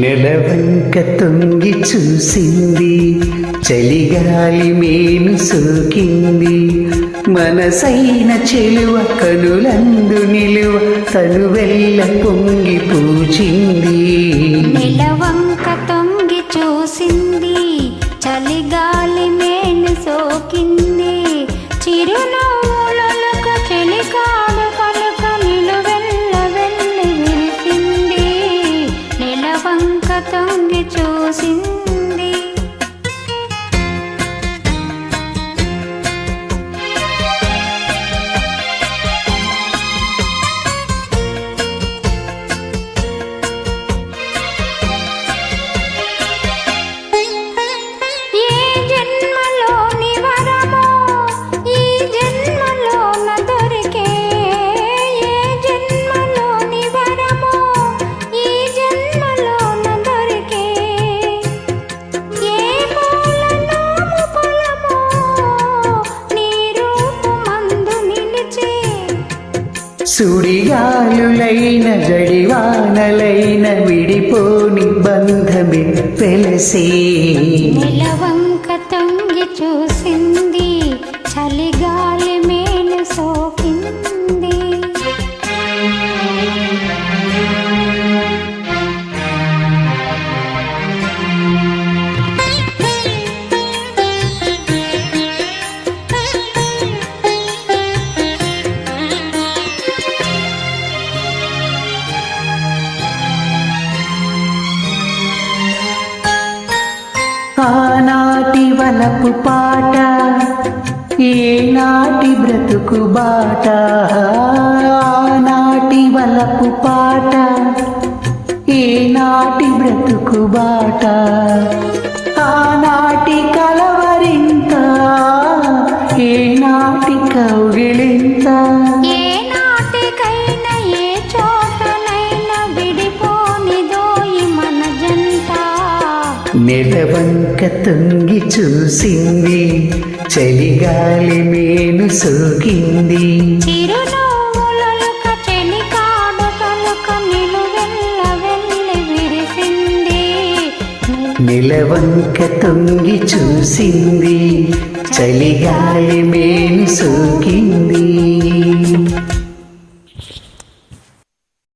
నెలవంక తొంగి చూసింది చలిగాలి మేను సోకింది. మనసైన చెలువ కనులందు నిలువ తనువెల్ల పొంగి పూచింది. సుడిగాలులైన జడివానలైన విడిపోని బంధమే తెలిసి నిలవంక తొంగి చూసి మనపు పాట ఏనాటి బ్రతుకు బాట ఆనాటి వలపు పాట ఏనాటి బ్రతుకు బాట. ఆనాటి కలవరింత ఏనాటి కౌగిలింత. నెలవంక తొంగి చూసింది చలిగాలి మేను సోకింది. నెలవంక తొంగి చూసింది చలిగాలి మేను సోకింది.